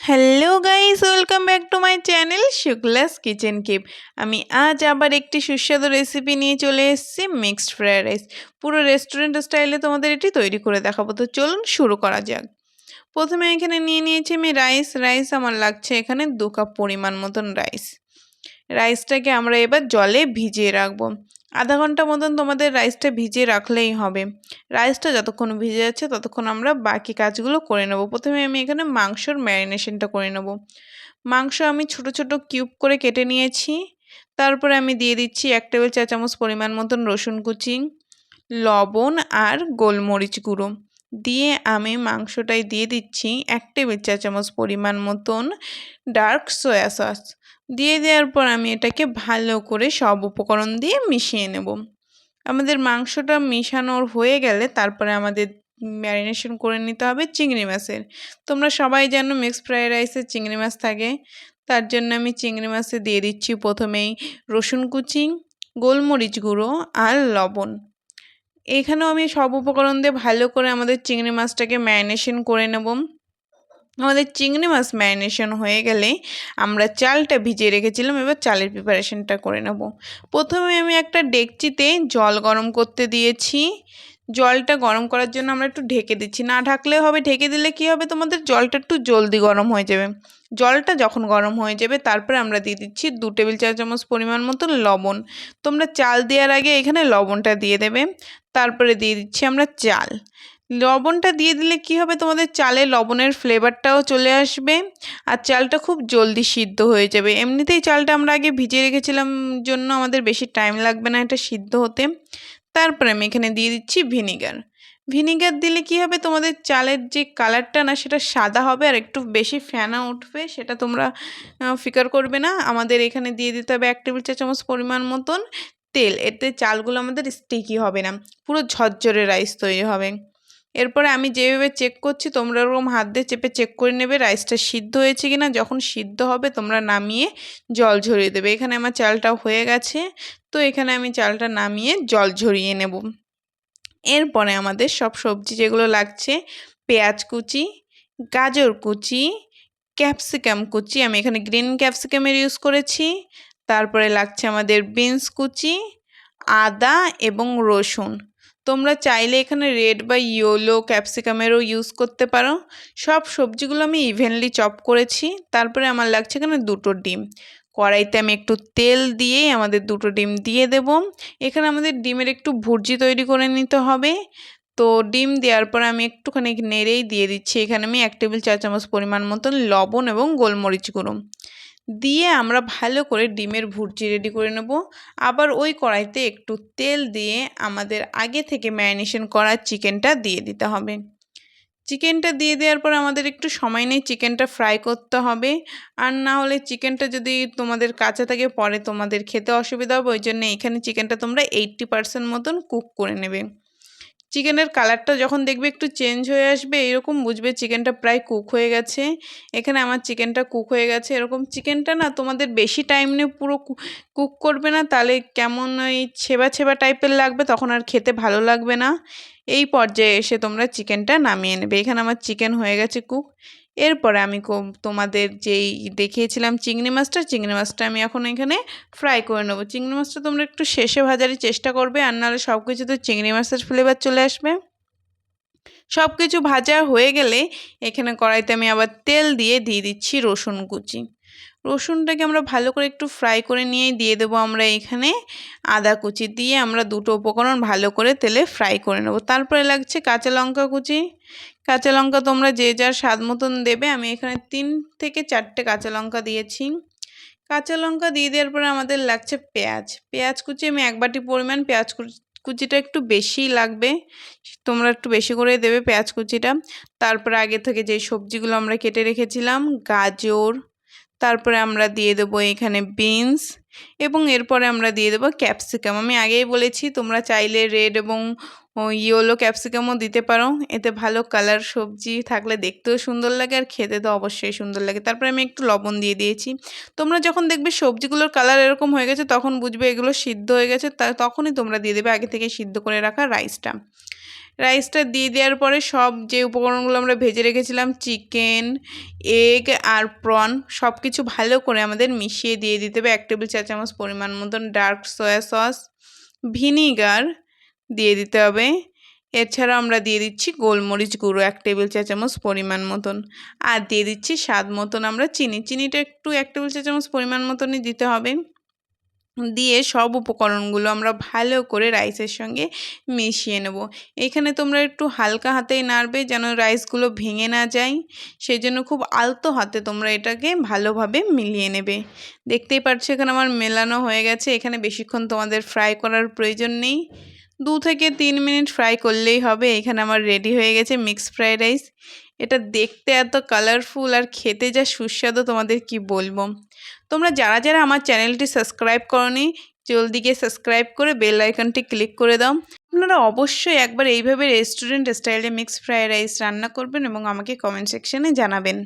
Hello guys welcome back to my channel Shukla's kitchen keep আমি আজ আবার একটি সুস্বাদু রেসিপি নিয়ে চলে এসেছি মিক্সড ফ্রায়েড রাইস পুরো রেস্টুরেন্ট স্টাইলে তোমাদের এটি তৈরি করে দেখাবো। তো চলুন শুরু করা যাক। প্রথমে এখানে নিয়ে নিয়েছি আমি রাইস রাইস আমার লাগছে এখানে দু কাপ পরিমাণ মতন রাইস রাইসটাকে আমরা এবার জলে ভিজিয়ে রাখব। আধা ঘণ্টা মতন তোমাদের রাইসটা ভিজিয়ে রাখলেই হবে। রাইসটা যতক্ষণ ভিজে যাচ্ছে ততক্ষণ আমরা বাকি কাজগুলো করে নেব। প্রথমে আমি এখানে মাংসর ম্যারিনেশনটা করে নেব। মাংস আমি ছোট ছোট কিউব করে কেটে নিয়েছি। তারপরে আমি দিয়ে দিচ্ছি এক টেবিল চা চামচ পরিমাণ মতন রসুন কুচি, লবণ আর গোলমরিচ গুঁড়ো। দিয়ে আমি মাংসটাই দিয়ে দিচ্ছি এক টেবিল চা চামচ পরিমাণ মতন ডার্ক সয়া সস দিয়ে দেওয়ার পর আমি এটাকে ভালো করে সব উপকরণ দিয়ে মিশিয়ে নেব। আমাদের মাংসটা মিশানোর হয়ে গেলে তারপরে আমাদের ম্যারিনেশন করে নিতে হবে চিংড়ি মাছের। তোমরা সবাই জানো মিক্স ফ্রাইড রাইসে চিংড়ি মাছ থাকে। তার জন্য আমি চিংড়ি মাছে দিয়ে দিচ্ছি প্রথমেই রসুন কুচি, গোলমরিচ গুঁড়ো আর লবণ। এখানেও আমি সব উপকরণ দিয়ে ভালো করে আমাদের চিংড়ি মাছটাকে ম্যারিনেশন করে নেব। আমাদের চিংড়ি মাছ ম্যারিনেশন হয়ে গেলে আমরা চালটা ভিজিয়ে রেখেছিলাম, এবার চালের প্রিপারেশনটা করে নেব। প্রথমে আমি একটা ডেকচিতে জল গরম করতে দিয়েছি। জলটা গরম করার জন্য আমরা একটু ঢেকে দিচ্ছি। না ঢাকলেও হবে, ঢেকে দিলে কি হবে? তোমাদের জলটা একটু জলদি গরম হয়ে যাবে। জলটা যখন গরম হয়ে যাবে, তারপরে আমরা দিয়ে দিচ্ছি দু টেবিল চা চামচ পরিমাণ মতো লবণ। তোমরা চাল দেওয়ার আগে এখানে লবণটা দিয়ে দেবে। তারপরে দিয়ে দিচ্ছি আমরা চাল। লবণটা দিয়ে দিলে কি হবে? তোমাদের চালে লবণের ফ্লেভারটাও চলে আসবে আর চালটা খুব জলদি সিদ্ধ হয়ে যাবে। এমনিতেই চালটা আমরা আগে ভিজিয়ে রেখেছিলাম জন্য আমাদের বেশি টাইম লাগবে না এটা সিদ্ধ হতে। তারপরে আমি এখানে দিয়ে দিচ্ছি ভিনিগার। ভিনিগার দিলে কি হবে? তোমাদের চালের যে কালারটা না, সেটা সাদা হবে আর একটু বেশি ফেনা উঠবে, সেটা তোমরা ফিকার করবে না। আমাদের এখানে দিয়ে দিতে হবে এক টেবিল চা চামচ পরিমাণ মতন তেল। এতে চালগুলো আমাদের স্টিকি হবে না। পুরো ঝরঝরে রাইস তৈরি হবে। এরপরে আমি যেভাবে চেক করছি, তোমরা ওরকম হাত দিয়ে চেপে চেক করে নেবে রাইসটা সিদ্ধ হয়েছে কি না যখন সিদ্ধ হবে, তোমরা নামিয়ে জল ঝরিয়ে দেবে। এখানে আমার চালটাও হয়ে গেছে, তো এখানে আমি চালটা নামিয়ে জল ঝরিয়ে নেব। এরপরে আমাদের সব সবজি যেগুলো লাগছে, পেঁয়াজ কুচি, গাজর কুচি ক্যাপসিকাম কুচি, আমি এখানে গ্রিন ক্যাপসিকামের ইউজ করেছি। তারপরে লাগছে আমাদের বিনস কুচি, আদা এবং রসুন। তোমরা চাইলে এখানে রেড বা ইয়েলো, ক্যাপসিকামেরও ইউজ করতে পারো। সব সবজিগুলো আমি ইভেনলি চপ করেছি। তারপরে আমার লাগছে এখানে দুটো ডিম। কড়াইতে আমি একটু তেল দিয়েই আমাদের দুটো ডিম দিয়ে দেব। এখানে আমাদের ডিমের একটু ভুর্জি তৈরি করে নিতে হবে। তো ডিম দেওয়ার পর আমি একটুখানি নেড়েই দিয়ে দিচ্ছি। এখানে আমি এক টেবিল চা চামচ পরিমাণ মতন লবণ এবং গোলমরিচ গুঁড়ো। দিয়ে আমরা ভালো করে ডিমের ভুর্জি রেডি করে নেব। আবার ওই কড়াইতে একটু তেল দিয়ে আমাদের আগে থেকে ম্যারিনেশন করা চিকেনটা দিয়ে দিতে হবে। চিকেনটা দিয়ে দেওয়ার পর আমাদের একটু সময় নেই চিকেনটা ফ্রাই করতে হবে। আর না হলে চিকেনটা যদি তোমাদের কাঁচা থাকে পরে তোমাদের খেতে অসুবিধা হবে, ওই জন্য এখানে চিকেনটা তোমরা এইট্টি পারসেন্ট মতন কুক করে নেবে। চিকেনের কালারটা যখন দেখবে একটু চেঞ্জ হয়ে আসবে, এরকম বুঝবে চিকেনটা প্রায় কুক হয়ে গেছে। এখানে আমার চিকেনটা কুক হয়ে গেছে। এরকম চিকেনটা না তোমাদের বেশি টাইম নিয়ে পুরো কুক করবে না, তাহলে কেমন ওই ছেবা ছেবা টাইপের লাগবে তখন আর খেতে ভালো লাগবে না। এই পর্যায়ে এসে তোমরা চিকেনটা নামিয়ে নেবে। এখানে আমার চিকেন হয়ে গেছে কুক এরপরে আমি তোমাদের যেই দেখিয়েছিলাম চিংড়ি মাছটা চিংড়ি মাছটা আমি এখন এখানে ফ্রাই করে নেব। চিংড়ি মাছটা তোমরা একটু শেষে ভাজারই চেষ্টা করবে, আর নাহলে সব কিছু তো চিংড়ি মাছের ফ্লেভার চলে আসবে। সব কিছু ভাজা হয়ে গেলে এখানে কড়াইতে আমি আবার তেল দিয়ে দিয়ে দিচ্ছি রসুন কুচি। রসুনটাকে আমরা ভালো করে একটু ফ্রাই করে নিয়েই দিয়ে দেবো আমরা এখানে আদা কুচি দিয়ে আমরা দুটো উপকরণ ভালো করে তেলে ফ্রাই করে নেব। তারপরে লাগছে কাঁচা লঙ্কা কুচি। কাঁচা লঙ্কা তোমরা যে যার স্বাদ মতন দেবে। আমি এখানে তিন থেকে চারটে কাঁচা লঙ্কা দিয়েছি। কাঁচা লঙ্কা দিয়ে দেওয়ার পরে আমাদের লাগছে পেঁয়াজ। পেঁয়াজ কুচি আমি এক বাটি পরিমাণ। পেঁয়াজ কুচিটা একটু বেশিই লাগবে। তোমরা একটু বেশি করে দেবে পেঁয়াজ কুচিটা। তারপরে আগে থেকে যে সবজিগুলো আমরা কেটে রেখেছিলাম, গাজর তারপরে আমরা দিয়ে দেবো এখানে বিনস এবং এরপরে আমরা দিয়ে দেবো ক্যাপসিকাম আমি আগেই বলেছি, তোমরা চাইলে রেড এবং ইয়েলো ক্যাপসিকামও দিতে পারো। এতে ভালো কালার সবজি থাকলে দেখতেও সুন্দর লাগে আর খেতে তো অবশ্যই সুন্দর লাগে। তারপরে আমি একটু লবণ দিয়ে দিয়েছি। তোমরা যখন দেখবে সবজিগুলোর কালার এরকম হয়ে গেছে, তখন বুঝবে এগুলো সিদ্ধ হয়ে গেছে তখনই তোমরা দিয়ে দেবে আগে থেকে সিদ্ধ করে রাখা রাইসটা। রাইসটা দিয়ে দেওয়ার পরে সব যে উপকরণগুলো আমরা ভেজে রেখেছিলাম, চিকেন, এগ আর প্রন সব কিছু ভালো করে আমাদের মিশিয়ে দিয়ে দিতে হবে। এক টেবিল চা চামচ পরিমাণ মতন ডার্ক সয়া সস, ভিনিগার দিয়ে দিতে হবে। এছাড়া আমরা দিয়ে দিচ্ছি গোলমরিচ গুঁড়ো, এক টেবিল চা চামচ পরিমাণ মতন। আর দিয়ে দিচ্ছি স্বাদ মতন আমরা চিনি। চিনিটা একটু এক টেবিল চা চামচ পরিমাণ মতনই দিতে হবে। দিয়ে সব উপকরণগুলো আমরা ভালো করে রাইসের সঙ্গে মিশিয়ে নেব। এখানে তোমরা একটু হালকা হাতেই নাড়বে যেন রাইসগুলো ভেঙে না যায়। সেই জন্য খুব আলতো হাতে তোমরা এটাকে ভালোভাবে মিলিয়ে নেবে। দেখতেই পাচ্ছ এখানে আমার মেলানো হয়ে গেছে। এখানে বেশিক্ষণ তোমাদের ফ্রাই করার প্রয়োজন নেই। দু থেকে তিন মিনিট ফ্রাই করলেই হবে। এখানে আমার রেডি হয়ে গেছে মিক্স ফ্রাইড রাইস এটা দেখতে এত কালারফুল আর খেতে যা সুস্বাদু, তোমাদের কি বলব? তোমরা যারা যারা আমার চ্যানেলটি সাবস্ক্রাইব করনি, জলদি গিয়ে সাবস্ক্রাইব করে বেল আইকনটি ক্লিক করে দাও। আপনারা অবশ্যই একবার এইভাবে রেস্টুরেন্ট স্টাইলে মিক্স ফ্রাইড রাইস রান্না করবেন এবং আমাকে কমেন্ট সেকশনে জানাবেন।